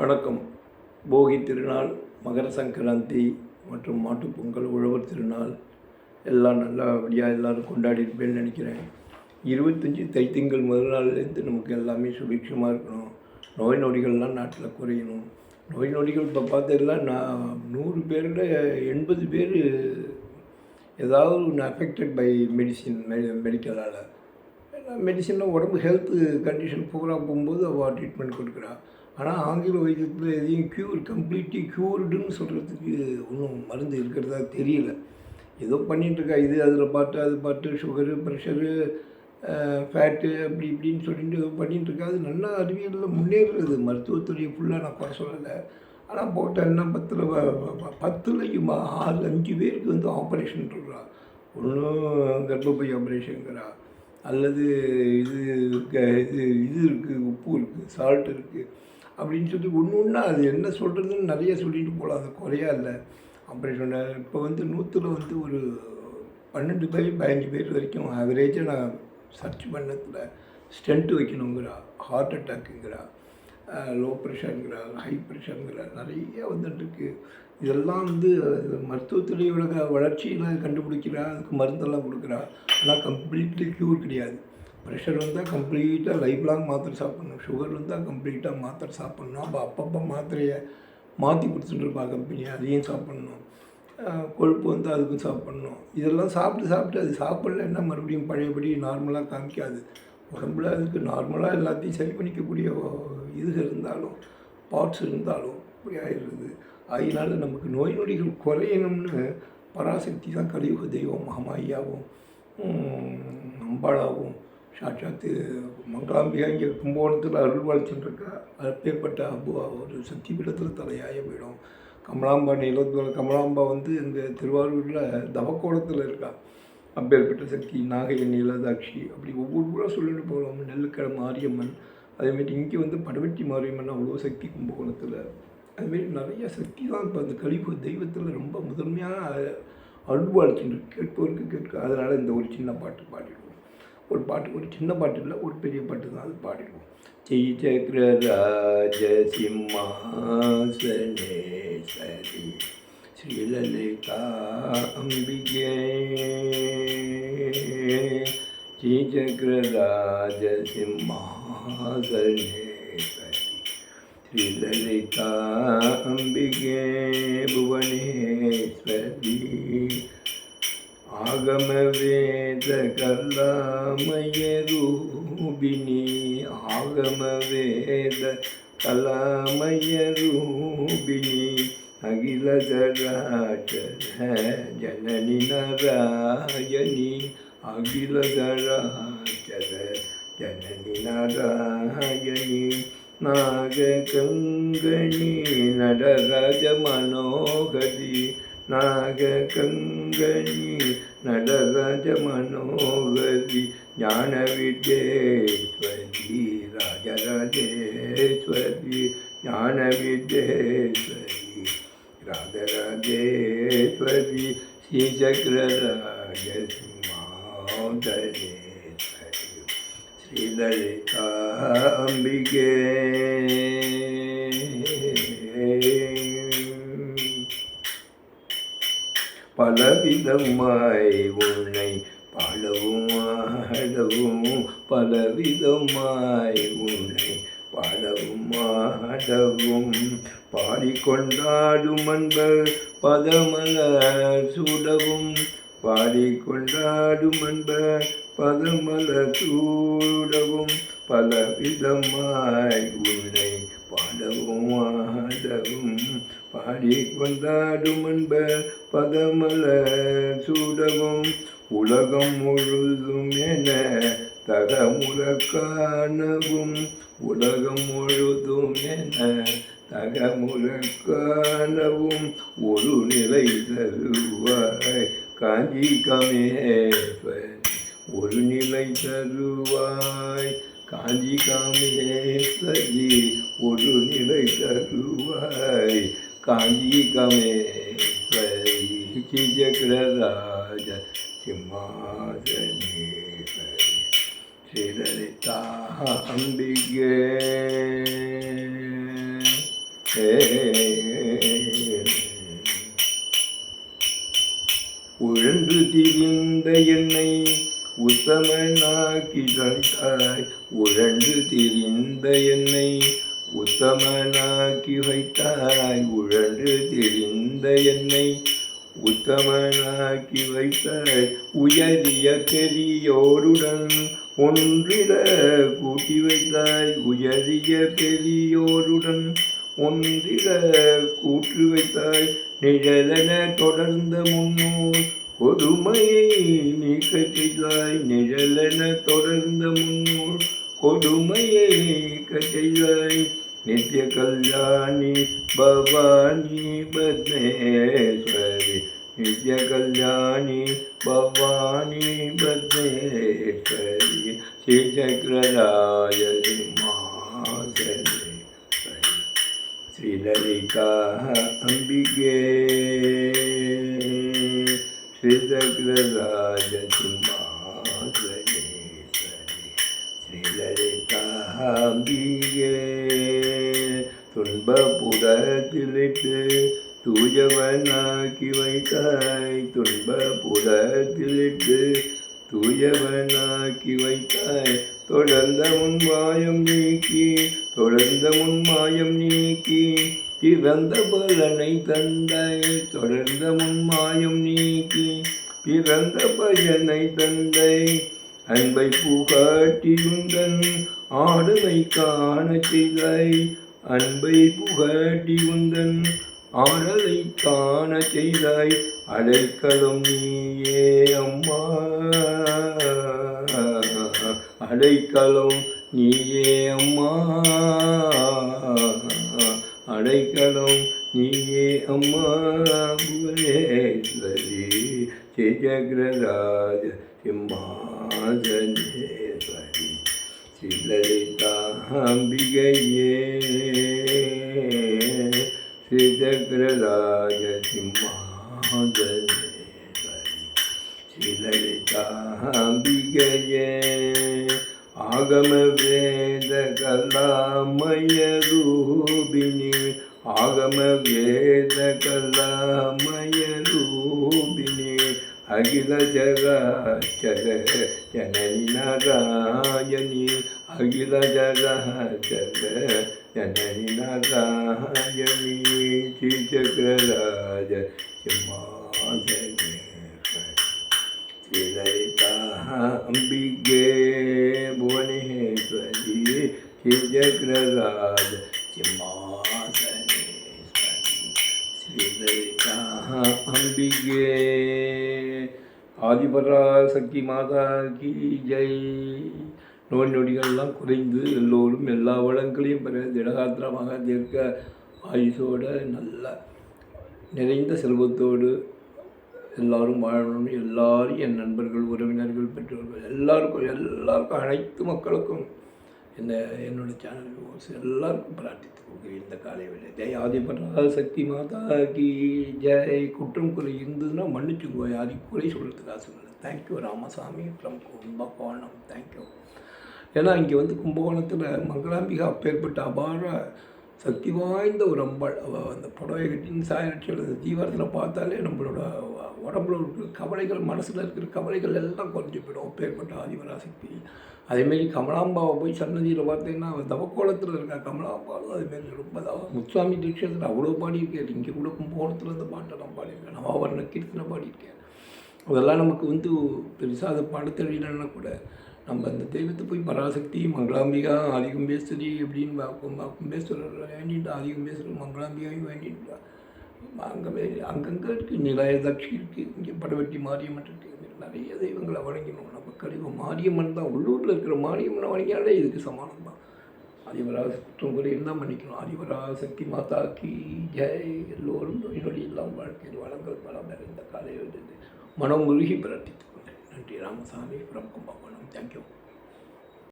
வணக்கம். போகி திருநாள் மகர சங்கராந்தி மற்றும் மாட்டுப்பொங்கல் உழவர் திருநாள். எல்லாம் நல்லபடியாக எல்லோரும் கொண்டாடிருப்பேன்னு நினைக்கிறேன். இருபத்தஞ்சி தைத்திங்கள் முதல் நாள்லேருந்து நமக்கு எல்லாமே சுபிக்ஷமாக இருக்கணும். நோய் நொடிகள்லாம் நாட்டில் குறையணும். நோய் நொடிகள் இப்போ பார்த்தீங்கன்னா நான் நூறு பேரில் எண்பது பேர் ஏதாவது ஒன்று அஃபெக்டட் பை மெடிசின் மெ மெடிக்கலால் மெடிசனில் உடம்பு ஹெல்த்து கண்டிஷன் பூரா போகும்போது அவள் ட்ரீட்மெண்ட் கொடுக்குறா. ஆனால் ஆங்கில வைத்தியத்தில் எதையும் க்யூர் கம்ப்ளீட்லி க்யூர்டுன்னு சொல்கிறதுக்கு ஒன்றும் மருந்து இருக்கிறதா தெரியல. ஏதோ பண்ணிகிட்ருக்கா இது அதில் பார்த்து அது பார்த்து சுகரு ப்ரெஷரு ஃபேட்டு அப்படி இப்படின்னு சொல்லிட்டு ஏதோ பண்ணிகிட்ருக்கா அது நல்ல அறிவியலில் முன்னேறுறது மருத்துவத்துறையை ஃபுல்லாக நான் குறை சொல்லலை. ஆனால் போட்டேன்னா பத்தில் பத்துலையுமா ஆறு அஞ்சு பேருக்கு வந்து ஆப்ரேஷன் சொல்கிறா ஒன்றும் கர்ப்பப்பை ஆப்ரேஷனுங்கிறா அல்லது இது க- இது இது இருக்குது உப்பு இருக்குது சால்ட் இருக்குது அப்படின்னு சொல்லி ஒன்று ஒன்றா அது என்ன சொல்கிறதுன்னு நிறைய சொல்லிட்டு போகலாம் அது குறையா இல்லை. ஆப்ரேஷன் இப்போ வந்து நூற்றில் வந்து ஒரு பன்னெண்டு பேர் பதினஞ்சு பேர் வரைக்கும் ஆவரேஜாக நான் சர்ச் பண்ணத்தில் ஸ்டென்ட் வைக்கணுங்கிறா ஹார்ட் அட்டாக்குங்கிறா லோ ப்ரெஷருங்கிறா ஹை ப்ரெஷருங்கிறா நிறைய வந்துட்டுருக்கு. இதெல்லாம் வந்து மருத்துவத்துறையோட வளர்ச்சியில் கண்டுபிடிக்கிறா அதுக்கு மருந்தெல்லாம் கொடுக்குறா. ஆனால் கம்ப்ளீட்லி க்யூர் கிடையாது. ப்ரெஷர் வந்தால் கம்ப்ளீட்டாக லைஃப் லாங் மாத்திரை சாப்பிட்ணும். சுகர் வந்தால் கம்ப்ளீட்டாக மாத்திரை சாப்பிட்ணும். அப்போ அப்பப்போ மாத்திரையை மாற்றி கொடுத்துட்டுருப்பா கம்பெனி அதையும் சாப்பிட்ணும். கொழுப்பு வந்து அதுக்கும் சாப்பிட்ணும். இதெல்லாம் சாப்பிட்டு சாப்பிட்டு அது சாப்பிட்லன்னா மறுபடியும் பழையபடி நார்மலாக காமிக்காது. உடம்புல அதுக்கு நார்மலாக எல்லாத்தையும் சரி பண்ணிக்கக்கூடிய இது இருந்தாலும் பார்ட்ஸ் இருந்தாலும் இப்படி ஆகிடுறது அதனால நமக்கு நோய் நொடிகள் குறையணும்னு பராசக்தி தான் கலியுக தெய்வம் மகமாயாவும் அம்பாளாவும் சாட்சாத்து மங்களாம்பிகா இங்கே கும்பகோணத்தில் அருள் வாழ்த்துருக்கா அப்பேற்பட்ட அபு ஒரு சக்தி பீடத்தில் தலையாய போயிடும் கமலாம்பா நிலத்தில் கமலாம்பா வந்து இங்கே திருவாரூரில் தவக்கோணத்தில் இருக்கா. அப்பேற்பட்ட சக்தி நாகை நீலதாட்சி அப்படி ஒவ்வொரு ஊராக சொல்லிட்டு போகலாம் நெல்லுக்கிழமை மாரியம்மன் அதேமாரி இங்கே வந்து படவெட்டி மாரியம்மன் அவ்வளோ சக்தி கும்பகோணத்தில். அதுமாரி நிறைய சக்தி தான் இப்போ அந்த கலிப்பு தெய்வத்தில் ரொம்ப முதன்மையான அருள்வாழ்ச்சின்னு கேட்பவருக்கு கேட்க அதனால் இந்த ஒரு சின்ன பாட்டு பாடிடுவோம். ஒரு பாட்டு ஒரு சின்ன பாட்டு இல்லை ஒரு பெரிய பாட்டு தான் அது பாடிடுவோம். ஜெய் சக்கரராஜ சிம்மாசனேஸ்வரி ஸ்ரீலலிதா அம்பிகே. ஆகமவேத கலாமய ரூபிணி ஆகமவேத கலாமய ரூபிணி அகில ஜராட்டர ஜனனி நாராயணி அகில ஜராட்டர ஜனனி நாராயணி நாககங்கணி நடராஜ மனோகதி नारायणी अखिलचराचर जननि नारायणी नागकङ्गणी नडराजमनोहरि नागकङ्गणी नडराजमनोहरि ज्ञानविद्येश्वरी राजराजेश्वरी ज्ञानविद्येश्वरी राजराजेश्वरी श्रीचक्रराजसिंहादनेश्वरी श्रीललिता अम्बिके பலவிதமாய் உன்னை பாடவும் ஆடவும் பலவிதமாய் உன்னை பாடவும் ஆடவும். பாடிக்கொண்டாடும் அன்பர் பதமலர் சூடவும் பாடிக்கொண்டாடும் அன்பர் பதமலர் சூடவும் பலவிதமாய் உன்னை பாடிக்கொண்டாடும் அன்பர் பதமலர் சூடவும் உலகம் முழுதும் என தகமுற காணவும் உலகம் முழுதும் என தகமுற காணவும் ஒரு நிலை தருவாய் காஞ்சி கமேஸ்வரி ஒரு நிலை தருவாய் காஞ்சி காமேஸ்வரி ஒரு நிலை தருவாய் காஞ்சி காமேஸ்வரி சக்கரராஜ சிம்மாசனேஸ்வரி ஸ்ரீலலிதா அம்பிகே உழன்று திரிந்த என்னை உத்தமனாக்கி வைத்தாய் உழன்று திரிந்த என்னை உத்தமனாக்கி வைத்தாய் உழன்று திரிந்த என்னை. உத்தமனாக்கி வைத்தாய் உயரிய பெரியோருடன் ஒன்றிட கூட்டி வைத்தாய். உயரிய பெரியோருடன் ஒன்றிட கூற்று வைத்தாய். நிழலென தொடர்ந்த முன்னோர் கொடுமையை நீக்க செய்தாய். நிழலென தொடர்ந்த முன்னோர் கொடுமையை நீக்க செய்தாய். नित्य कल्याणी भवानी बद्नेश्वरी। नित्य कल्याणी भवानी बद्नेश्वरी। श्री चक्रराय श्री ललिता अंबिके श्री चक्रराज सिंह புதத்திலிட்டு தூயவனாக்கி வைத்தாய். துன்ப புதத்திலிட்டு தூயவனாக்கி வைத்தாய். தொடர்ந்த முன்மாயம் நீக்கி தொடர்ந்த முன்மாயம் நீக்கி பிறந்த பலனை தந்தாய். தொடர்ந்த முன்மாயம் நீக்கி பிறந்த பயனை தந்தை அன்பை புகாட்டியுந்தன் ஆடுமை காண செய்தாய். அன்பை புகட்டி உந்தன் ஆடலை காண செய்தாய். அடைக்கலம் நீயே அம்மா. அடைக்கலம் நீயே அம்மா. அடைக்கலம் நீயே அம்மா. புவனேஸ்வரி ஜெயகிரராஜ சிம்மாசனேஸ்வரி அம்பிகையே ஸ்ரீசக்கரராஜ சிம்மாசனேஸ்வரி ஸ்ரீலலிதாம்பிகையே ஆகம வேத கலாமய ஆகம வேத கலாமய अगिल जरा चल जननी नारायणी, अगिल जरा चल जननी नारायणी जी चक्र राज ललिता बिगे भुवन हे स्वी जग्र राज அம்பிகே ஆதிபராசக்தி மாதா கி ஜெய் நோய் நொடிகள்லாம் குறைந்து எல்லோரும் எல்லா வளங்களையும் பெற திடகாத்திரமாக தீர்க்க ஆயுசோட நல்ல நிறைந்த செல்வத்தோடு எல்லாரும் வாழணும்னு எல்லாரும் என் நண்பர்கள் உறவினர்கள் பெற்றோர்கள் எல்லாருக்கும் எல்லாருக்கும் அனைத்து மக்களுக்கும் இந்த என்னுடைய சேனல் எல்லாருக்கும் பிரார்த்தித்து கொள்கிறேன் இந்த காலை வேலை ஜெய் ஆதிபரா சக்தி மாதா கி ஜெய். குற்றம் குறை இருந்ததுன்னா மன்னிச்சுக்கோ யாரையும் குறை சொல்கிறதுக்கு ஆசை இல்லை. Thank you Ramasamy from Kumbakonam. Thank you ஏன்னா இங்கே வந்து கும்பகோணத்தில் மங்களாம்பிகா அப்பேற்பட்ட அபார சக்தி வாய்ந்த ஒரு அம்பாள். அவள் அந்த புடவை கட்டின்னு சாயரட்சி தீவிரத்தில் பார்த்தாலே நம்மளோட உடம்புல இருக்கிற கவலைகள் மனசில் இருக்கிற கவலைகள் எல்லாம் குறைஞ்சி போயிடும். பேர்பட்ட ஆதிபராசக்தி. அதேமாரி கமலாம்பாவை போய் சன்னதியில் பார்த்தீங்கன்னா அவள் தவக்கோலத்தில் இருக்கா. கமலாம்பாவும் அதுமாரி ரொம்ப தவ. முத்துசாமி தீட்சத்தில் அவ்வளோ பாடியிருக்கேன் இங்கே கூட கும்பகோணத்தில் அந்த பாட்டை நான் பாடியிருக்கேன். நவாவரண கீர்த்தனை பாடியிருக்கேன். அதெல்லாம் நமக்கு வந்து பெருசாக அதை பாட தெரியலன்னா கூட நம்ம அந்த தெய்வத்தை போய் பராசக்தி மங்களாம்பிகா ஆதிகும்பேஸ்வரி அப்படின்னு கும்பேஸ்வரர் வேண்டிட்டு ஆதிகும்பேஸ்வரர் மங்களாம்பிகாவையும் வேண்டிட்டு அங்கே அங்கங்கே இருக்குது நிலையதட்சி இருக்குது இங்கே படவெட்டி மாரியம்மன் இருக்குது நிறைய தெய்வங்களை வணங்கணும் நம்ம கழிவு மாரியம்மன் தான். உள்ளூரில் இருக்கிற மாரியம்மனை வணங்கினாலே இதுக்கு சமானம் தான். ஆதிவராக குற்றம் குறை இருந்தால் மன்னிக்கணும். ஆதிவராக சக்தி மாதாக்கி ஜெய். எல்லோரும் நொடி இல்லாமல் வாழ்க்கையில் வளங்கள் பலம் நிறைந்த காலையில் மனம் முருகி பிரார்த்தித்துக் கொண்டேன் நன்றி. ராமசாமி புறம் கும்பகோணம் தேங்க்யூ